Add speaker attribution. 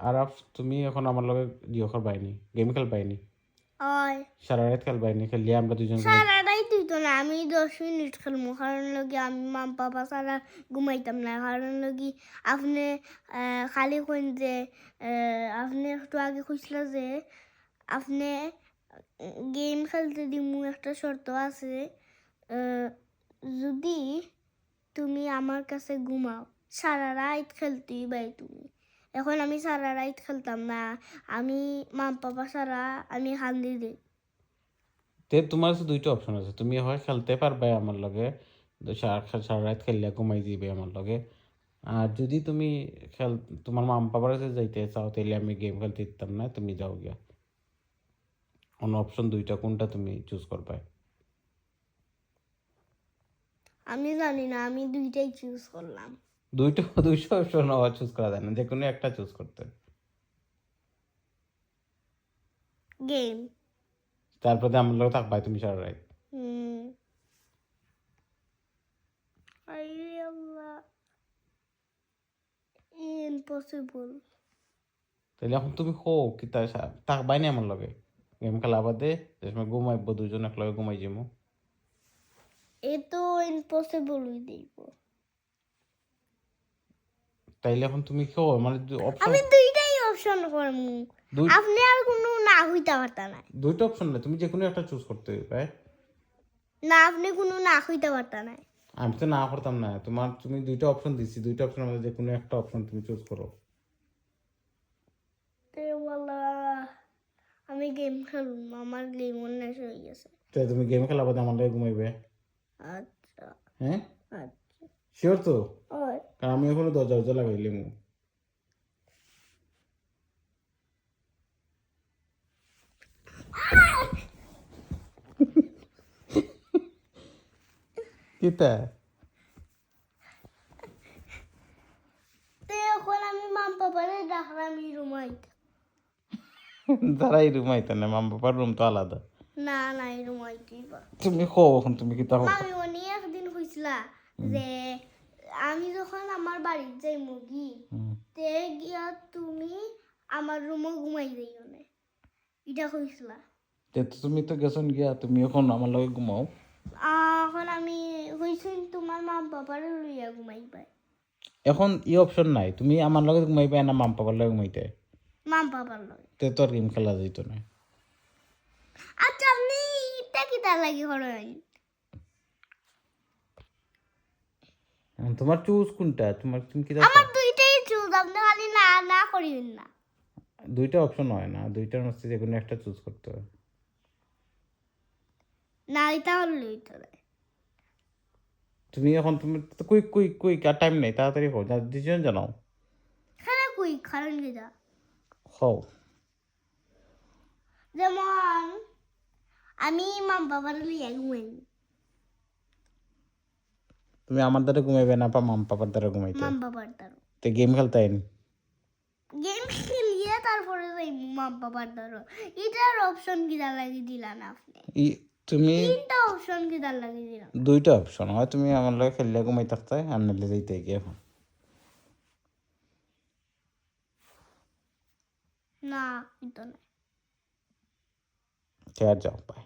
Speaker 1: আর up- তুমি এখন আমার লগে জিও খেলবাইনি গেম খেলবাইনি
Speaker 2: ওই
Speaker 1: সারা রাত খেলবাইনি খেললে আমরা দুজন
Speaker 2: সারাটাই তুই তো না আমি দশ মিনিট খেলব কারণ লগি আমি মাম পাপা সারা ঘুমাইতাম না কারণ লগি আপনি খালি কইন যে আপনি একটু আগে কইছিল যে আপনি গেম খেলতে দিমু একটা শর্ত আছে যদি তুমি আমার কাছে ঘুমাও সারা রাত খেলতেই বাই তুমি। এখন আমি সারা রাত খেলতাম না। আমি মাম পাপা সারা আমি হান্দি দিই।
Speaker 1: তে তোমার কাছে দুইটা অপশন আছে। তুমি হয় খেলতে পারবে আমার লগে সারা রাত খেললে ঘুমাই দিবে আমার লগে। আর যদি তুমি খেল তোমার মা বাবার কাছে যাইতে চাও তাহলে আমি গেম খেলতে দিতাম না তুমি যাও গিয়া। অন্য অপশন দুইটা কোনটা তুমি চুজ করবে?
Speaker 2: আমি জানি না আমি দুইটাই চুজ করলাম।
Speaker 1: দুইটা দুইশো অপশন চুজ করা যায় না যে কোনো একটা চুজ করতে
Speaker 2: গেম
Speaker 1: তারপরে আমার লগে থাকবাই তুমি সারা রাত
Speaker 2: ইম্পসিবল
Speaker 1: তাহলে এখন তুমি হো কি তা থাকবাই না আমার লগে। গেম খেলা বাদে যে সময় ঘুমাইব দুজন এক লগে ঘুমাই যাব
Speaker 2: এ তো ইম্পসিবল হই দেব
Speaker 1: তাইলে এখন তুমি হো মানে অপশন
Speaker 2: আমি দুইটাই অপশন করমু আপনি আর কোনো না হইতে পারতা না।
Speaker 1: দুইটা অপশন না তুমি যে কোনো একটা চুজ করতে হবে
Speaker 2: না আপনি কোনো না হইতে পারতা না।
Speaker 1: আমি তো না করতাম না। তোমার তুমি দুইটা অপশন দিছি দুইটা অপশনের মধ্যে যে কোনো একটা অপশন তুমি চুজ করো।
Speaker 2: আমি গেম খেলুম আমার গেম অন্যাস হয়ে গেছে।
Speaker 1: তুমি গেম খেলা বাদে আমার ঘুমাইবে।
Speaker 2: আচ্ছা।
Speaker 1: হ্যাঁ?
Speaker 2: আচ্ছা।
Speaker 1: শিওর তো? কারণ আমি এখনও দরজা দরজা লাগাইলাম কিতা?
Speaker 2: তে এখন আমি মাম পাপারে ডাকলাম এই রুমাইতে
Speaker 1: যারা এই রুম আইতে না মাম বাবার রুম তো আলাদা।
Speaker 2: না এই
Speaker 1: তুমি এখন তুমি কিতা
Speaker 2: একদিন কইছিলা যে আমি যখন আমার বাড়ির যাই মুগি তে গিয়া তুমি আমার রুমে ঘুমাই যাইও না। এটা কইছিলা।
Speaker 1: তে তুমি তো গেছন গিয়া তুমি এখন আমার লগে ঘুমাও।
Speaker 2: এখন আমি কইছিন তোমার মা বাবারে লইয়া ঘুমাই পাই
Speaker 1: এখন ই অপশন নাই তুমি আমার লগে ঘুমাইবে না মাম বাবার লগে ঘুমাইতে।
Speaker 2: মাম বাবার লগে।
Speaker 1: তে তো আর গেম খেলা যাইতো না।
Speaker 2: আচ্ছা আপনি ইটা কিটা লাগি করেন
Speaker 1: তোমার চুজ কোনটা? তোমার তুমি কি
Speaker 2: আমার দুইটাই চুজ আপনি খালি না না করিবেন না।
Speaker 1: দুইটা অপশন হয় না। দুইটার মধ্যে যে কোনো একটা চুজ করতে হয়।
Speaker 2: না এটা হলো দেয়
Speaker 1: তুমি এখন তুমি কুইক কুইক কুইক আর টাইম নেই তাড়াতাড়ি হো ডিসিশন জানাও।
Speaker 2: খারাপ কই কারণ কিটা
Speaker 1: হও।
Speaker 2: যেমন আমি মাম বাবার লইয়া ঘুমাই
Speaker 1: তুমি আমার দ্বারা ঘুমাইবে না বা মাম পাপার দ্বারা ঘুমাইতে?
Speaker 2: মাম বাবার দ্বারা।
Speaker 1: তো গেম খেলতে আইন?
Speaker 2: গেম খেলিয়ে তারপরে যাই মাম বাবার দ্বারা। এটার অপশন কিটা লাগি দিলাম আপনি?
Speaker 1: তুমি
Speaker 2: তিনটা অপশন কিটা লাগি দিলাম?
Speaker 1: দুইটা অপশন হয় তুমি আমার লগে খেললে ঘুমাই থাকতে আর নাহলে যাইতে গিয়ে এখন।
Speaker 2: না এটা না
Speaker 1: চেয়ার যাও পাই